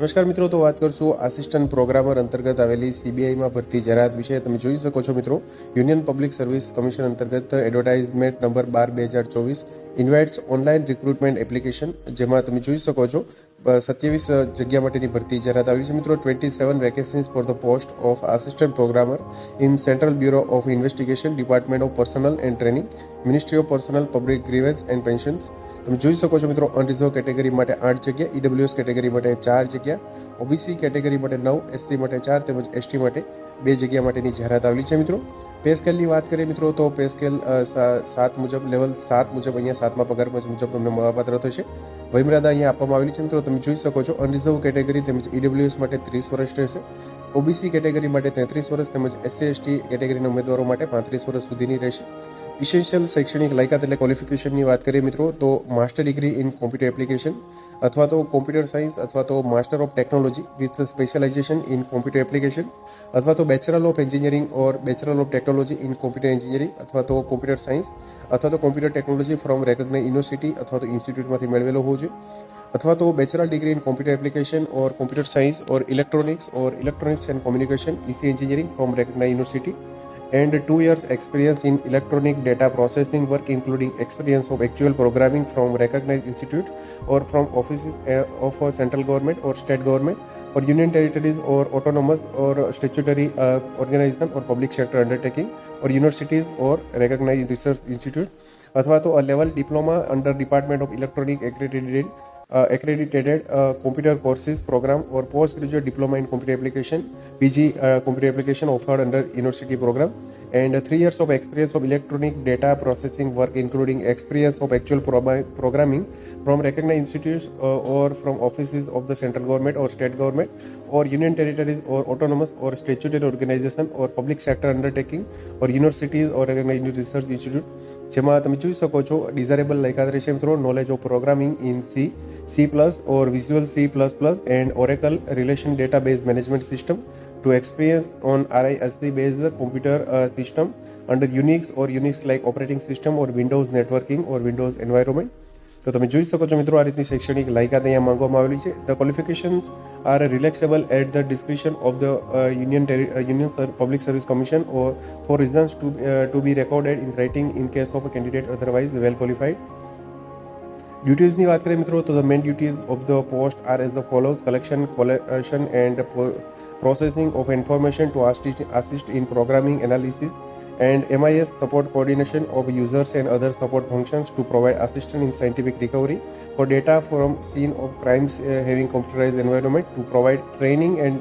નમસ્કાર મિત્રો તો વાત કરશું આસિસ્ટન્ટ પ્રોગ્રામર અંતર્ગત આવેલી સીબીઆઈમાં ભરતી જાહેરાત વિશે તમે જોઈ શકો છો મિત્રો યુનિયન પબ્લિક સર્વિસ કમિશન અંતર્ગત એડવર્ટાઇઝમેન્ટ નંબર બાર બે હજાર ચોવીસ ઇન્વાઇટ્સ ઓનલાઇન રિક્રુટમેન્ટ એપ્લિકેશન જેમાં તમે જોઈ શકો છો સત્યાવીસ જગ્યા માટેની ભરતી જાહેરાત આવી છે મિત્રો twenty seven vacancies for the post of assistant programmer in Central Bureau of Investigation Department of Personnel and Training Ministry of Personnel Public Grievances and Pensions તમે જોઈ શકો છો મિત્રો અનરિઝર્વ કેટેગરી માટે આઠ જગ્યા ઈડબ્લ્યુએસ કેટેગરી માટે ચાર જગ્યા ઓબીસી કેટેગરી માટે નવ એસસી માટે ચાર તેમજ એસટી માટે બે જગ્યા માટેની જાહેરાત આવેલી છે મિત્રો પે સ્કેલની વાત કરીએ મિત્રો તો પે સ્કેલ સાત મુજબ લેવલ સાત મુજબ અહીંયા સાતમા પગાર મુજબ તમને મળવાપાત્ર થશે વયમર્યાદા અહીંયા આપવામાં આવેલી છે મિત્રો તમે જોઈ શકો છો અનરિઝર્વ કેટેગરી તેમજ ઈડબ્લ્યુએસ માટે ત્રીસ વર્ષ રહેશે ઓબીસી કેટેગરી માટે તેત્રીસ વર્ષ તેમજ એસસી એસટી કેટેગરીના ઉમેદવારો માટે પાંત્રીસ વર્ષ સુધીની રહેશે ઇસેન્શિયલ શૈક્ષણિક લાયકાત એટલે ક્વોલિફિકેશનની વાત કરીએ મિત્રો તો master degree in computer application અથવા તો કોમ્પ્યુટર સાયન્સ અથવા તો master of technology with specialisation in computer application અથવા તો bachelor of engineering or bachelor of technology in computer engineering અથવા તો કોમ્પ્યુટર સાયન્સ અથવા તો computer technology from recognise university અથવા તો ઇન્સ્ટિટ્યૂટમાંથી મેળવેલો હોવો જોઈએ અથવા તો bachelor degree in computer application or computer science or electronics or electronics and communication EC engineering from recognise university and 2 years experience in electronic data processing work including experience of actual programming from recognized institute or from offices of a central government or state government or union territories or autonomous or statutory uh, organization or public sector undertaking or universities or recognized research institute अथवा तो A level diploma under department of electronic accredited Uh, accredited uh, computer courses program or postgraduate diploma in computer application PG uh, computer application offered under university program and three years of experience of electronic data processing work including experience of actual pro- programming from recognized institutes or from offices of the central government or state government or union territories or autonomous or statutory organization or public sector undertaking or universities or recognized research institute જેમાં તમે જોઈ શકો છો ડિઝારેબલ લાયકાત રહેશે મિત્રો knowledge of programming in C C plus or visual C plus plus and Oracle relation database management system two experience on RISC base computer system under Unix or Unix like operating system or Windows networking or Windows environment तो तुम्ही જોઈ શકો છો મિત્રો આ રીતની શૈક્ષણિક લાયકાત અહીં માંગવામાં આવેલી છે the qualifications are relaxable at the discretion of the Union Union services Public Service Commission or for reasons to to be recorded in writing in case of a candidate otherwise well qualified duties ની વાત કરીએ મિત્રો તો the main duties of the post are as follows collection collection and processing of information to assist in programming analysis and MIS support coordination of users and other support functions to provide assistance in scientific recovery for data from scene of crimes uh, having computerized environment to provide training and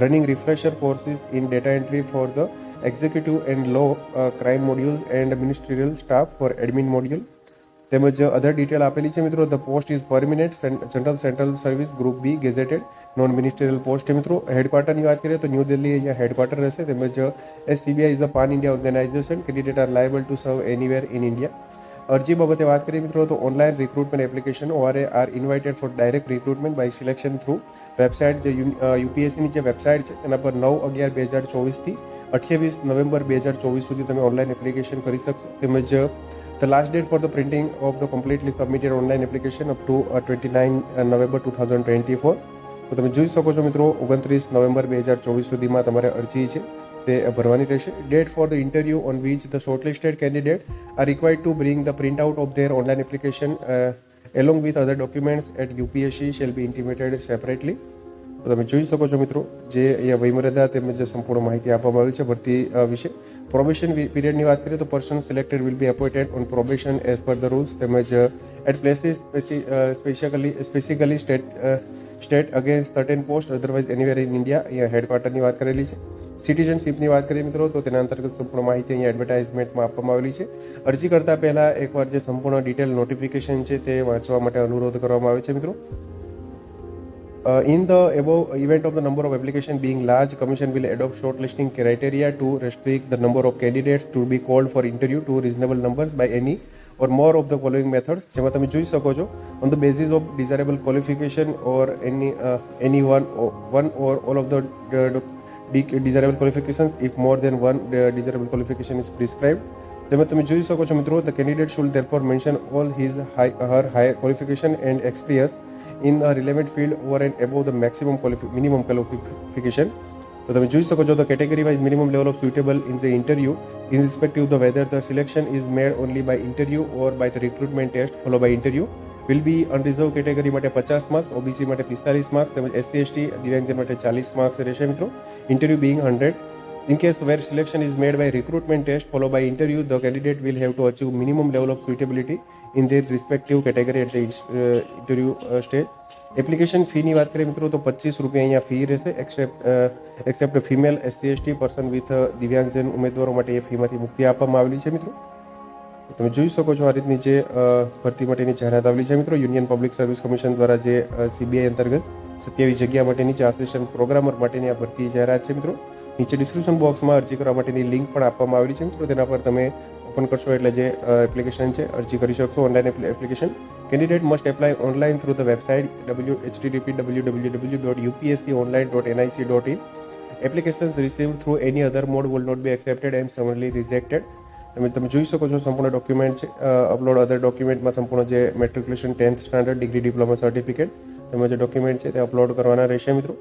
running refresher courses in data entry for the executive and law uh, crime modules and ministerial staff for admin module તેમજ અધર detail આપેલી છે મિત્રો the post is permanent general central service group B gazetted non ministerial post છે મિત્રો હેડક્વાર્ટરની વાત કરીએ તો new Delhi અહીંયા હેડક્વાર્ટર રહેશે તેમજ as CBI is a pan India organisation candidate are liable to serve anywhere in India અરજી બાબતે વાત કરીએ મિત્રો તો online recruitment application ORA are invited for direct recruitment by selection through website જે યુપીએસસીની જે વેબસાઇટ છે તેના પર નવ અગિયાર બે હજાર ચોવીસથી અઠ્યાવીસ નવેમ્બર બે હજાર ચોવીસ સુધી તમે ઓનલાઈન એપ્લિકેશન કરી શકશો તેમજ The last date for the printing of the completely submitted online application up to twenty nine November two thousand twenty four તો તમે જોઈ શકો છો મિત્રો ઓગણત્રીસ નવેમ્બર બે હજાર ચોવીસ સુધીમાં તમારે અરજી છે તે ભરવાની રહેશે date for the interview on which the shortlisted candidate are required to bring the print out of their online application along with other documents at UPSC shall be intimated separately તમે જોઈ શકો છો મિત્રો જે અહીંયા વયમર્યાદા તેમજ સંપૂર્ણ માહિતી આપવામાં આવી છે ભરતી વિશે પ્રોબેશન પીરિયડની વાત કરીએ તો person selected will be appointed on probation as per the rules તેમજ at places specially specifically state state against certain post otherwise anywhere in India અહીંયા હેડક્વાર્ટરની વાત કરેલી છે સિટીઝનશીપની વાત કરીએ મિત્રો તો તેના અંતર્ગત સંપૂર્ણ માહિતી અહીંયા એડવર્ટાઇઝમેન્ટમાં આપવામાં આવેલી છે અરજી કરતાં પહેલાં એકવાર જે સંપૂર્ણ ડિટેલ નોટિફિકેશન છે તે વાંચવા માટે અનુરોધ કરવામાં આવે છે મિત્રો Uh, in the above uh, event of the number of application being large, Commission will adopt shortlisting criteria to restrict the number of candidates to be called for interview to reasonable numbers by any or more of the following methods જેમાં તમે જોઈ શકો છો on the basis of desirable qualification or any uh, any one or one or all of the uh, desirable qualifications if more than one uh, desirable qualification is prescribed તેમાં તમે જોઈ શકો છો મિત્રો the candidate should therefore mention all his high her high qualification and experience in the relevant field over and above the maximum minimum qualification તો તમે જોઈ શકો છો the category wise minimum level of suitable in the interview in respective the whether the selection is made only by interview or by the recruitment test follow by interview will be unreserve category માટે પચાસ marks OBC માટે પિસ્તાલીસ marks તેમજ SC ST દિવ્યાંગજન માટે ચાલીસ marks રહેશે મિત્રો interview being hundred in case where selection is made by recruitment test follow by interview the candidate will have to achieve minimum level of suitability in their respective category at the state application fee ની વાત કરે મિત્રો તો ₹25 અહીંયા fee રહેશે except except female SC ST person with divyangjan ઉમેદવાર માટે ફીમાંથી મુક્તિ આપવામાં આવેલી છે મિત્રો તમે જોઈ શકો છો આ ರೀತಿ નીચે ભરતી માટેની જાહેરાત આવેલી છે મિત્રો યુનિયન પબ્લિક સર્વિસ કમિશન દ્વારા જે સીબીએ અંતર્ગત 27 જગ્યા માટેની સેશન પ્રોગ્રામર માટેની ભરતી જાહેરાત છે મિત્રો નીચે ડિસ્ક્રિપ્શન બોક્સમાં અરજી કરવા માટેની લિંક પણ આપવામાં આવેલી છે મિત્રો તેના પર તમે ઓપન કરશો એટલે જે એપ્લિકેશન છે અરજી કરી શકશો online application candidate must apply online through the website W HTTP W W W dot UPSC online dot NIC dot in applications receive through any other mode will not be accepted and summarily rejected તમે તમે જોઈ શકો છો સંપૂર્ણ document છે upload અધર ડોક્યુમેન્ટમાં સંપૂર્ણ જે matriculation tenth standard degree diploma certificate તમે જે ડોક્યુમેન્ટ છે તે અપલોડ કરવાના રહેશે મિત્રો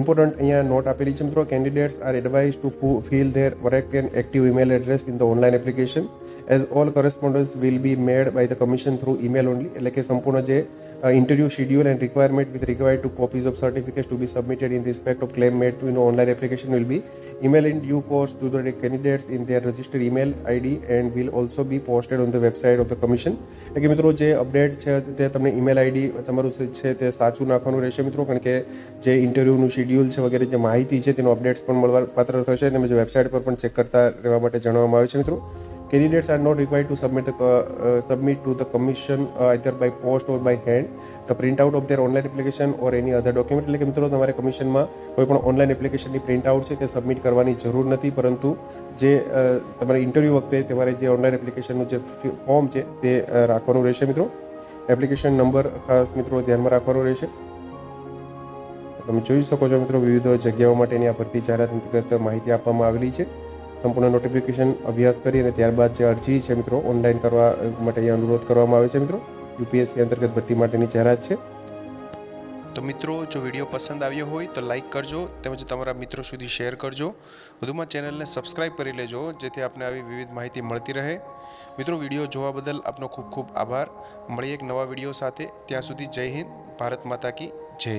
इंपोर्टेंट અહીંયા નોટ આપેલી છે મિત્રો candidates are advised to fill their correct an active email address in the online application as all correspondence will be made by the commission through email only એટલે કે સંપૂર્ણ જે interview schedule and requirement with require to copies of certificate to be submitted in respect of claim made you know online application will be email in due posted to the candidates in their Registered email ID and will also be posted on the website of the commission એટલે કે મિત્રો જે update છે તે તમે email ID તમારું છે તે સાચું રાખવાનું રહેશે મિત્રો કારણ કે જે ઇન્ટરવ્યુનું શિડ્યુલ છે વગેરે જે માહિતી છે તેનો અપડેટ્સ પણ મળવા પાત્ર થશે તેમજ વેબસાઇટ પર પણ ચેક કરતા રહેવા માટે જણાવવામાં આવ્યું છે મિત્રો candidates are not required to submit submit to the commission either by post or by hand the print out of their online application or any other document એટલે કે મિત્રો તમારે કમિશનમાં કોઈ પણ ઓનલાઈન એપ્લિકેશનની પ્રિન્ટ આઉટ છે તે સબમિટ કરવાની જરૂર નથી પરંતુ જે તમારે ઇન્ટરવ્યૂ વખતે તમારે જે ઓનલાઈન એપ્લિકેશનનું જે ફોર્મ છે તે રાખવાનું રહેશે મિત્રો એપ્લિકેશન નંબર ખાસ મિત્રો ધ્યાનમાં રાખવાનો રહેશે તમે જોઈ શકો છો મિત્રો વિવિધ જગ્યાઓ માટેની આ ભરતી જાહેરાત અંતર્ગત માહિતી આપવામાં આવેલી છે સંપૂર્ણ નોટિફિકેશન અભ્યાસ કરી અને ત્યારબાદ જે અરજી છે મિત્રો ઓનલાઈન કરવા માટે અનુરોધ કરવામાં આવે છે મિત્રો યુપીએસસી અંતર્ગત ભરતી માટેની જાહેરાત છે તો મિત્રો જો વિડીયો પસંદ આવ્યો હોય તો લાઇક કરજો તેમજ તમારા મિત્રો સુધી શેર કરજો વધુમાં ચેનલને સબસ્ક્રાઈબ કરી લેજો જેથી આપને આવી વિવિધ માહિતી મળતી રહે મિત્રો વિડીયો જોવા બદલ આપનો ખૂબ ખૂબ આભાર મળીએ એક નવા વિડીયો સાથે ત્યાં સુધી જય હિન્દ ભારત માતા કી જય